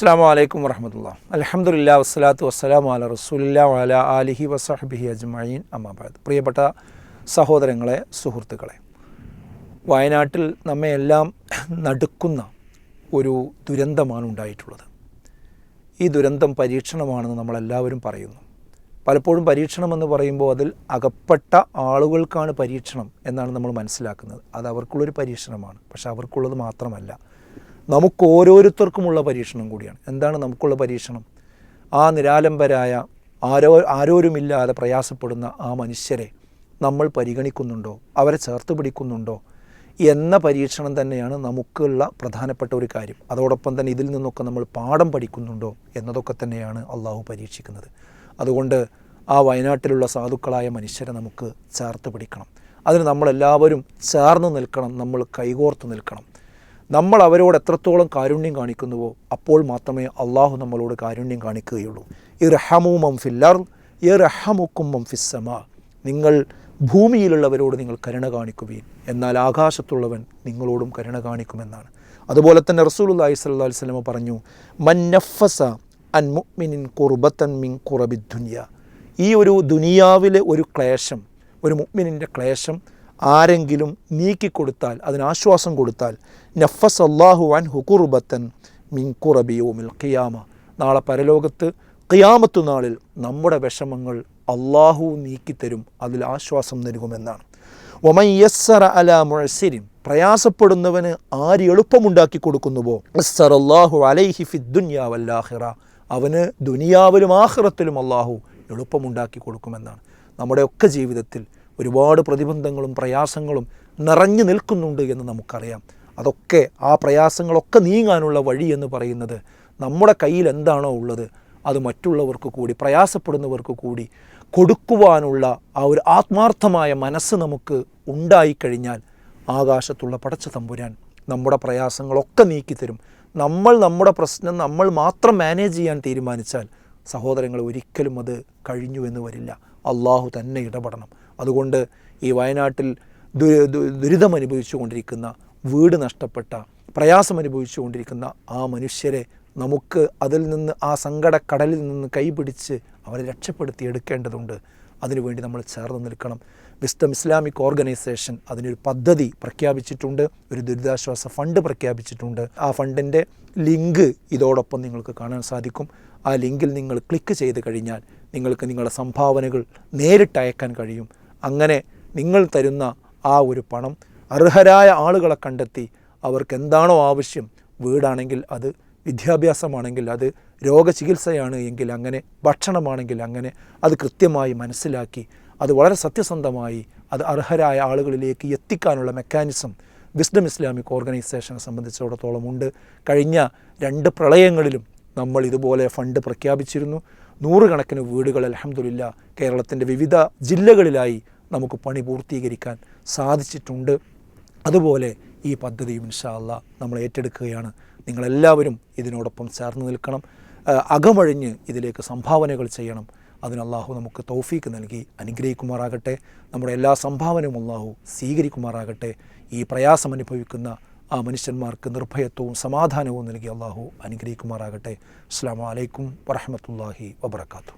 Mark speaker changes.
Speaker 1: അസ്സാം വലൈക്കും വർഹമത്തുള്ള അലഹമുല്ല വസ്സലാത്തു വസ്സലാം അല റസൂലില്ല അല ആലിഹി വസഹബിഹി അജ്മീൻ അമ്മാബാദ് പ്രിയപ്പെട്ട സഹോദരങ്ങളെ സുഹൃത്തുക്കളെ വയനാട്ടിൽ നമ്മെ എല്ലാം നടുക്കുന്ന ഒരു ദുരന്തമാണ് ഉണ്ടായിട്ടുള്ളത്. ഈ ദുരന്തം പരീക്ഷണമാണെന്ന് നമ്മളെല്ലാവരും പറയുന്നു. പലപ്പോഴും പരീക്ഷണമെന്ന് പറയുമ്പോൾ അതിൽ അകപ്പെട്ട ആളുകൾക്കാണ് പരീക്ഷണം എന്നാണ് നമ്മൾ മനസ്സിലാക്കുന്നത്. അത് അവർക്കുള്ളൊരു പരീക്ഷണമാണ്. പക്ഷെ അവർക്കുള്ളത് മാത്രമല്ല. നമുക്ക് ഓരോരുത്തർക്കുമുള്ള പരീക്ഷണം കൂടിയാണ്. എന്താണ് നമുക്കുള്ള പരീക്ഷണം? ആ നിരാലംബരായ ആരോ ആരോരുമില്ലാതെ പ്രയാസപ്പെടുന്ന ആ മനുഷ്യരെ നമ്മൾ പരിഗണിക്കുന്നുണ്ടോ? അവരെ ചേർത്ത് പിടിക്കുന്നുണ്ടോ? എന്ന പരീക്ഷണം തന്നെയാണ് നമുക്കുള്ള പ്രധാനപ്പെട്ട ഒരു കാര്യം. അതോടൊപ്പം തന്നെ ഇതിൽ നിന്നൊക്കെ നമ്മൾ പാഠം പഠിക്കുന്നുണ്ടോ എന്നതൊക്കെ തന്നെയാണ് അള്ളാഹു പരീക്ഷിക്കുന്നത്. അതുകൊണ്ട് ആ വയനാട്ടിലുള്ള സാധുക്കളായ മനുഷ്യരെ നമുക്ക് ചേർത്ത് പിടിക്കണം. അതിന് നമ്മളെല്ലാവരും ചേർന്ന് നിൽക്കണം. നമ്മൾ കൈകോർത്ത് നിൽക്കണം. നമ്മൾ അവരോട് എത്രത്തോളം കാരുണ്യം കാണിക്കുന്നുവോ അപ്പോൾ മാത്രമേ അള്ളാഹു നമ്മളോട് കാരുണ്യം കാണിക്കുകയുള്ളൂ. ഈ റഹമു മം ഫില്ലർ ഈ റഹമുക്കും മം ഫിസ്സമ. നിങ്ങൾ ഭൂമിയിലുള്ളവരോട് നിങ്ങൾ കരുണ കാണിക്കുകയും എന്നാൽ ആകാശത്തുള്ളവൻ നിങ്ങളോടും കരുണ കാണിക്കുമെന്നാണ്. അതുപോലെ തന്നെ റസൂലുല്ലാഹി അലൈഹി വസല്ലം പറഞ്ഞു മന്നഫസ അൻ മുഅ്മിനിൻ കുർബത്തൻ മിൻ കുറബിദ്ദുനിയ ഈ ഒരു ദുനിയാവിലെ ഒരു ക്ലേശം ഒരു മുഅ്മിനിന്റെ ക്ലേശം ആരെങ്കിലും നീക്കിക്കൊടുത്താൽ അതിനാശ്വാസം കൊടുത്താൽ നഫസ് അള്ളാഹു അൻ ഹുക്കുറുബത്തൻ മിൻ കുറബിയോമിൽ ഖിയാമ. നാളെ പരലോകത്ത് ഖിയാമത്തു നാളിൽ നമ്മുടെ വിഷമങ്ങൾ അള്ളാഹു നീക്കിത്തരും അതിൽ ആശ്വാസം നൽകുമെന്നാണ്. ഒമയ്യസ്സറ യസ്സറ അല മുഴസിരിൻ പ്രയാസപ്പെടുന്നവന് ആര് എളുപ്പമുണ്ടാക്കി കൊടുക്കുന്നുവോ? അസ്സർ അള്ളാഹു അലൈഹി ഫിദ്ദുന്യാവല്ലാഹിറ അവന് ദുനിയാവിലും ആഹ്റത്തിലും അള്ളാഹു എളുപ്പമുണ്ടാക്കി കൊടുക്കുമെന്നാണ്. നമ്മുടെയൊക്കെ ജീവിതത്തിൽ ഒരുപാട് പ്രതിബന്ധങ്ങളും പ്രയാസങ്ങളും നിറഞ്ഞു നിൽക്കുന്നുണ്ട് എന്ന് നമുക്കറിയാം. അതൊക്കെ ആ പ്രയാസങ്ങളൊക്കെ നീങ്ങാനുള്ള വഴി എന്ന് പറയുന്നത് നമ്മുടെ കയ്യിൽ എന്താണോ ഉള്ളത് അത് മറ്റുള്ളവർക്ക് കൂടി പ്രയാസപ്പെടുന്നവർക്ക് കൂടി കൊടുക്കുവാനുള്ള ആ ഒരു ആത്മാർത്ഥമായ മനസ്സ് നമുക്ക് ഉണ്ടായിക്കഴിഞ്ഞാൽ ആകാശത്തുള്ള പടച്ച തമ്പുരാൻ നമ്മുടെ പ്രയാസങ്ങളൊക്കെ നീക്കിത്തരും. നമ്മൾ നമ്മുടെ പ്രശ്നം നമ്മൾ മാത്രം മാനേജ് ചെയ്യാൻ തീരുമാനിച്ചാൽ സഹോദരങ്ങൾ ഒരിക്കലും അത് കഴിഞ്ഞു എന്ന് വരില്ല. അള്ളാഹു തന്നെ ഇടപെടണം. അതുകൊണ്ട് ഈ വയനാട്ടിൽ ദുരിതം അനുഭവിച്ചു കൊണ്ടിരിക്കുന്ന വീട് നഷ്ടപ്പെട്ട പ്രയാസം അനുഭവിച്ചു കൊണ്ടിരിക്കുന്ന ആ മനുഷ്യരെ നമുക്ക് അതിൽ നിന്ന് ആ സങ്കടക്കടലിൽ നിന്ന് കൈപിടിച്ച് അവരെ രക്ഷപ്പെടുത്തി എടുക്കേണ്ടതുണ്ട്. അതിനുവേണ്ടി നമ്മൾ ചേർന്ന് നിൽക്കണം. വിസ്ഡം ഇസ്ലാമിക് ഓർഗനൈസേഷൻ അതിനൊരു പദ്ധതി പ്രഖ്യാപിച്ചിട്ടുണ്ട്. ഒരു ദുരിതാശ്വാസ ഫണ്ട് പ്രഖ്യാപിച്ചിട്ടുണ്ട്. ആ ഫണ്ടിന്റെ ലിങ്ക് ഇതോടൊപ്പം നിങ്ങൾക്ക് കാണാൻ സാധിക്കും. ആ ലിങ്കിൽ നിങ്ങൾ ക്ലിക്ക് ചെയ്ത് കഴിഞ്ഞാൽ നിങ്ങൾക്ക് നിങ്ങളുടെ സംഭാവനകൾ നേരിട്ട് അയക്കാൻ കഴിയും. അങ്ങനെ നിങ്ങൾ തരുന്ന ആ ഒരു പണം അർഹരായ ആളുകളെ കണ്ടെത്തി അവർക്ക് എന്താണോ ആവശ്യം വീടാണെങ്കിൽ അത് വിദ്യാഭ്യാസമാണെങ്കിൽ അത് രോഗചികിത്സയാണ് എങ്കിൽ അങ്ങനെ ഭക്ഷണമാണെങ്കിൽ അങ്ങനെ അത് കൃത്യമായി മനസ്സിലാക്കി അത് വളരെ സത്യസന്ധമായി അത് അർഹരായ ആളുകളിലേക്ക് എത്തിക്കാനുള്ള മെക്കാനിസം വിസ്ഡം ഇസ്ലാമിക് ഓർഗനൈസേഷനെ സംബന്ധിച്ചിടത്തോളം ഉണ്ട്. കഴിഞ്ഞ രണ്ട് പ്രളയങ്ങളിലും നമ്മൾ ഇതുപോലെ ഫണ്ട് പ്രഖ്യാപിച്ചിരുന്നു. നൂറുകണക്കിന് വീടുകൾ അലഹമില്ല കേരളത്തിന്റെ വിവിധ ജില്ലകളിലായി നമുക്ക് പണി പൂർത്തീകരിക്കാൻ സാധിച്ചിട്ടുണ്ട്. അതുപോലെ ഈ പദ്ധതിയും ഇൻഷാല്ല നമ്മൾ ഏറ്റെടുക്കുകയാണ്. നിങ്ങളെല്ലാവരും ഇതിനോടൊപ്പം ചേർന്ന് നിൽക്കണം. അകമഴിഞ്ഞ് ഇതിലേക്ക് സംഭാവനകൾ ചെയ്യണം. അതിന് അള്ളാഹു നമുക്ക് തൗഫീക്ക് നൽകി അനുഗ്രഹിക്കുമാറാകട്ടെ. നമ്മുടെ എല്ലാ സംഭാവനയും അള്ളാഹു സ്വീകരിക്കുമാറാകട്ടെ. ഈ പ്രയാസം അനുഭവിക്കുന്ന ആ മനുഷ്യന്മാർക്ക് നിർഭയത്വവും സമാധാനവും നൽകി അള്ളാഹു അനുഗ്രഹിക്കുമാറാകട്ടെ. അസ്സാം വലൈക്കും വറഹമത്തല്ലാഹി വബർക്കാത്തു